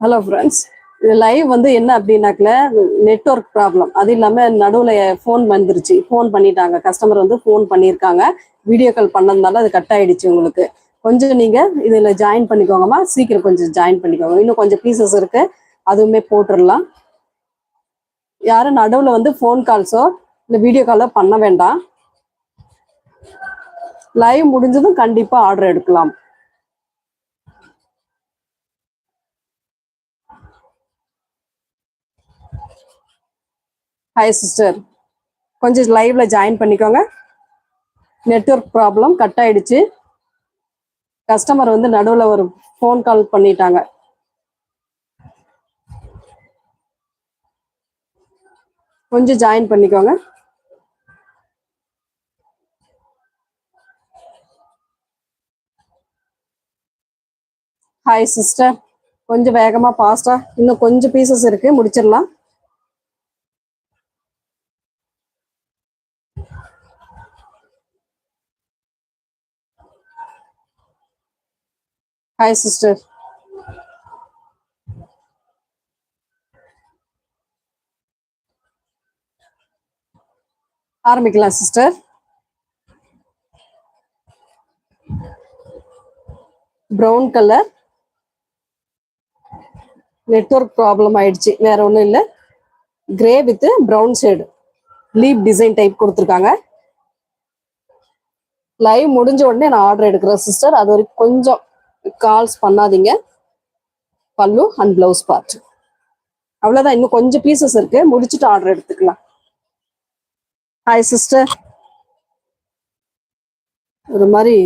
Hello friends இது live வந்து என்ன அப்படின்னாக்கல நெட்வொர்க் ப்ராப்ளம் அது இல்லாமல் நடுவில் ஃபோன் வந்துருச்சு. ஃபோன் பண்ணிட்டாங்க. கஸ்டமர் வந்து ஃபோன் பண்ணியிருக்காங்க வீடியோ கால் பண்ணதுனால அது கட் ஆயிடுச்சு உங்களுக்கு. கொஞ்சம் நீங்கள் இதில் ஜாயின் பண்ணிக்கோங்கம்மா. சீக்கிரம் கொஞ்சம் ஜாயின் பண்ணிக்கோங்க. இன்னும் கொஞ்சம் பீசஸ் இருக்குது அதுவுமே போட்டுடலாம். யாரும் நடுவில் வந்து ஃபோன் கால்ஸோ இல்லை வீடியோ காலோ பண்ண வேண்டாம். லைவ் முடிஞ்சதும் கண்டிப்பாக ஆர்டர் எடுக்கலாம். ஹாய் சிஸ்டர் கொஞ்சம் லைவ்ல ஜாயின் பண்ணிக்கோங்க. நெட்வொர்க் ப்ராப்ளம் கட் ஆயிடுச்சு கஸ்டமர் வந்து நடுவில் ஒரு ஃபோன் கால் பண்ணிட்டாங்க. கொஞ்சம் ஜாயின் பண்ணிக்கோங்க. ஹாய் சிஸ்டர் கொஞ்சம் வேகமாக ஃபாஸ்டா இன்னும் கொஞ்சம் பீசஸ் இருக்குது முடிச்சிடலாம். ஹாய் சிஸ்டர் ஆரம்பிக்கலாம் sister brown colour network problem ஆயிடுச்சு. வேற ஒன்றும் இல்லை. Grey with brown shade leaf design type கொடுத்துருக்காங்க. லைவ் முடிஞ்ச உடனே நான் ஆர்டர் எடுக்கிறேன் சிஸ்டர் அது வரைக்கும் கொஞ்சம் கால்ஸ் பண்ணாதீங்க. பல்லு அண்ட் பிளவுஸ் பார்ட் அவ்வளோதான் இன்னும் கொஞ்சம் பீசஸ் இருக்கு. முடிச்சுட்டு ஆர்டர் எடுத்துக்கலாம். ஹாய் சிஸ்டர் ஒரு மாதிரி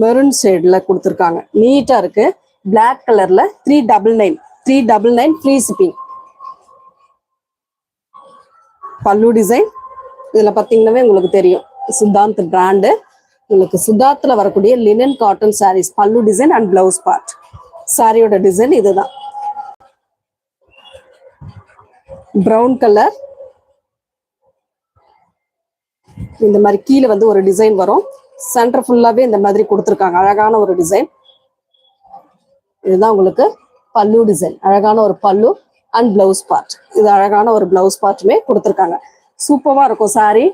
மெரூன் ஷேடில் கொடுத்துருக்காங்க. நீட்டாக இருக்கு. பிளாக் கலர்ல three double nine three double nine free shipping pallu design இதில் பார்த்தீங்கன்னாவே உங்களுக்கு தெரியும். சித்தாந்த் பிராண்டு உங்களுக்கு சுதாத்துல வரக்கூடிய linen cotton saris pallu design and blouse part சாரியோட டிசைன் இதுதான். ப்ரௌன் கலர் இந்த மாதிரி கீழே வந்து ஒரு டிசைன் வரும். சென்டர் ஃபுல்லாவே இந்த மாதிரி கொடுத்துருக்காங்க. அழகான ஒரு டிசைன் இதுதான் உங்களுக்கு பல்லு டிசைன் அழகான ஒரு பல்லு அண்ட் பிளவுஸ் பார்ட் இது அழகான ஒரு பிளவுஸ் பார்ட்டுமே கொடுத்துருக்காங்க. சூப்பராக இருக்கும் saree.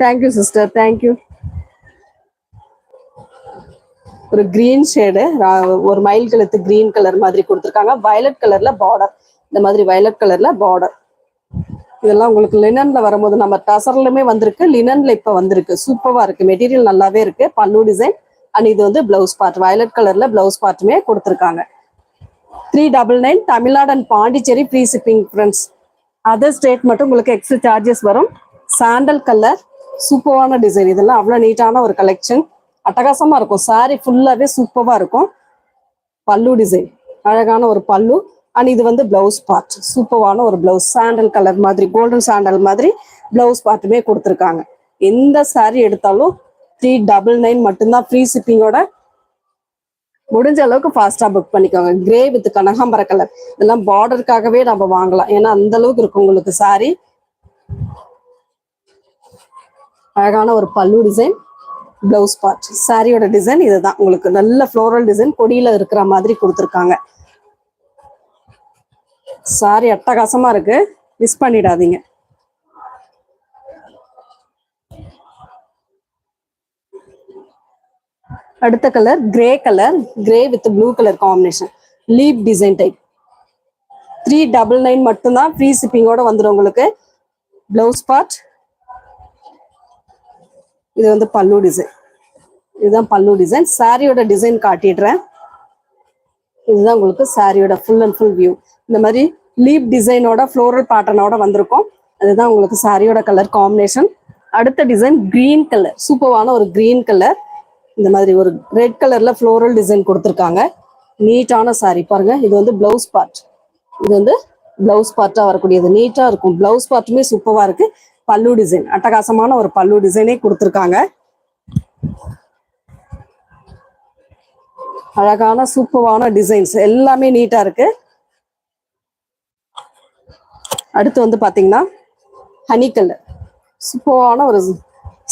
Thank you sister thank you ஒரு கிரீன் ஷேடு ஒரு மயில் கழுத்து கிரீன் கலர் மாதிரி கொடுத்துருக்காங்க. வயலட் கலர்ல பார்டர் இந்த மாதிரி வயலட் கலர்ல பார்டர் இதெல்லாம் உங்களுக்கு லினன்ல வரும்போது நம்ம டசர்லுமே வந்திருக்கு. லினன்ல இப்ப வந்திருக்கு. சூப்பரா இருக்கு. மெட்டீரியல் நல்லாவே இருக்கு. பல்லு டிசைன் அண்ட் இது வந்து பிளவுஸ் பார்ட் வயலட் கலர்ல பிளவுஸ் பார்ட்டுமே கொடுத்துருக்காங்க. Three double nine Tamil Nadu and Pondicherry free shipping friends other state மட்டும் உங்களுக்கு எக்ஸ்ட்ரா சார்ஜஸ் வரும். சாண்டல் கலர் சூப்பரான டிசைன் இதெல்லாம் அவ்வளோ நீட்டான ஒரு கலெக்ஷன் அட்டகாசமாக இருக்கும். Saree ஃபுல்லாகவே சூப்பராக இருக்கும். பல்லு டிசைன் அழகான ஒரு பல்லு. அண்ட் இது வந்து பிளவுஸ் பார்ட் சூப்பரான ஒரு பிளவுஸ் சாண்டல் கலர் மாதிரி கோல்டன் சாண்டல் மாதிரி பிளவுஸ் பார்ட்டுமே கொடுத்துருக்காங்க. எந்த சாரீ எடுத்தாலும் த்ரீ டபுள் நைன் மட்டும்தான் ஃப்ரீ ஷிப்பிங்கோட முடிஞ்ச அளவுக்கு ஃபாஸ்ட்டாக புக் பண்ணிக்கோங்க. கிரே வித் கனகாம்பர கலர் இதெல்லாம் பார்டருக்காகவே நம்ம வாங்கலாம். ஏன்னா அந்த அளவுக்கு இருக்கும் உங்களுக்கு சாரீ அழகான ஒரு பல்லு டிசைன் பிளவுஸ் பார்ட் சாரியோட டிசைன் இதுதான். உங்களுக்கு நல்ல ஃப்ளோரல் டிசைன் கொடியில இருக்கிற மாதிரி கொடுத்துருக்காங்க. சாரி அட்டகாசமா இருக்கு. மிஸ் பண்ணிடாதீங்க. அடுத்த colour grey colour grey with blue colour combination leaf design type three double nine மட்டும்தான் ஃப்ரீ ஷிப்பிங்கோட வந்துடும் உங்களுக்கு. பிளவுஸ் பார்ட் இது வந்து பல்லு டிசைன் இதுதான் பல்லு டிசைன் சாரியோட டிசைன் காட்டிடுறேன். இதுதான் உங்களுக்கு சாரியோட ஃபுல் அண்ட் ஃபுல் வியூ இந்த மாதிரி லீப் டிசைனோட ஃப்ளோரல் பேட்டர்னோட வந்திருக்கும். அதுதான் உங்களுக்கு சாரியோட கலர் காம்பினேஷன் அடுத்த டிசைன் கிரீன் கலர் சூப்பர்வான ஒரு கிரீன் கலர் இந்த மாதிரி ஒரு ரெட் கலர்ல ஃப்ளோரல் டிசைன் கொடுத்துருக்காங்க. நீட்டான சாரி பாருங்க இது வந்து பிளவுஸ் பார்ட் இது வந்து பிளவுஸ் பார்ட்டா வரக்கூடியது. நீட்டா இருக்கும். பிளவுஸ் பார்ட்டுமே சூப்பரா இருக்கு. பல்லு டிசைன் அட்டகாசமான ஒரு பல்லு டிசைனே கொடுத்துருக்காங்க. அழகான சூப்பரான டிசைன்ஸ் எல்லாமே நீட்டா இருக்கு. அடுத்து வந்து பாத்தீங்கன்னா ஹனி கலர் சூப்பரான ஒரு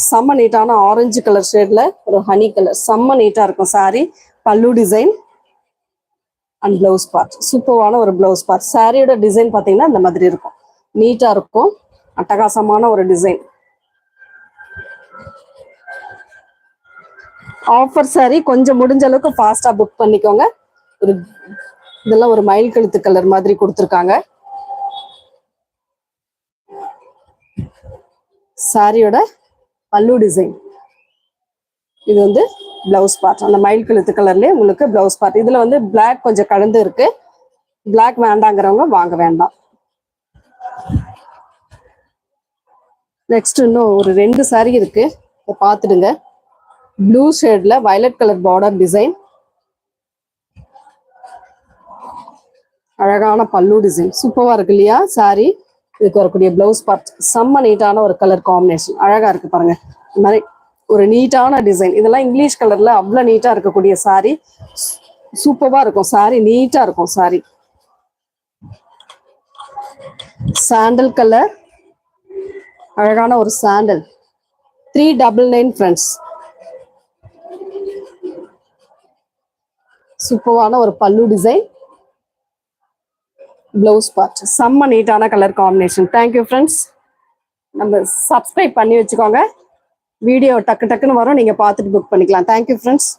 செம்ம நீட்டான ஆரஞ்சு கலர் ஷேட்ல ஒரு ஹனி கலர் செம்ம நீட்டா இருக்கும் சாரி பல்லு டிசைன் அண்ட் பிளவுஸ் பார்ட் சூப்பரான ஒரு பிளவுஸ் பார்ட் சாரியோட டிசைன் பார்த்தீங்கன்னா இந்த மாதிரி இருக்கும். நீட்டா இருக்கும். அட்டகாசமான ஒரு டிசைன் ஆஃபர் சாரி கொஞ்சம் முடிஞ்ச அளவுக்கு ஃபாஸ்டா புக் பண்ணிக்கோங்க. ஒரு இதெல்லாம் ஒரு மயில் கழுத்து கலர் மாதிரி கொடுத்துருக்காங்க. சாரியோட பல்லு டிசைன் இது வந்து பிளவுஸ் பார்ட் அந்த மயில் கழுத்து கலர்லயே உங்களுக்கு பிளவுஸ் பார்ட் இதுல வந்து பிளாக் கொஞ்சம் கலந்து இருக்கு. பிளாக் வேண்டாங்கிறவங்க வாங்க வேண்டாம். நெக்ஸ்ட் இன்னும் ஒரு ரெண்டு saree இருக்கு. இதை பார்த்துடுங்க. ப்ளூ ஷேட்ல வயலட் கலர் பார்டர் டிசைன் அழகான பல்லு டிசைன் சூப்பராக இருக்கு இல்லையா saree? இதுக்கு வரக்கூடிய பிளவுஸ் பார்ட் செம்ம நீட்டான ஒரு கலர் காம்பினேஷன் அழகா இருக்கு பாருங்க. இந்த மாதிரி ஒரு நீட்டான டிசைன் இதெல்லாம் இங்கிலீஷ் கலர்ல அவ்வளோ நீட்டா இருக்கக்கூடிய saree. சூப்பராக இருக்கும். சாரி நீட்டா இருக்கும் சாரி சாண்டல் கலர் அழகான ஒரு sandal three double nine friends சூப்பரான ஒரு பல்லு டிசைன் பிளவுஸ் பார்ட் செம்ம நீட்டான colour combination thank you friends நம்ம சப்ஸ்கிரைப் பண்ணி வச்சுக்கோங்க. வீடியோ டக்கு டக்குன்னு வரும். நீங்க பார்த்துட்டு புக் பண்ணிக்கலாம். Thank you friends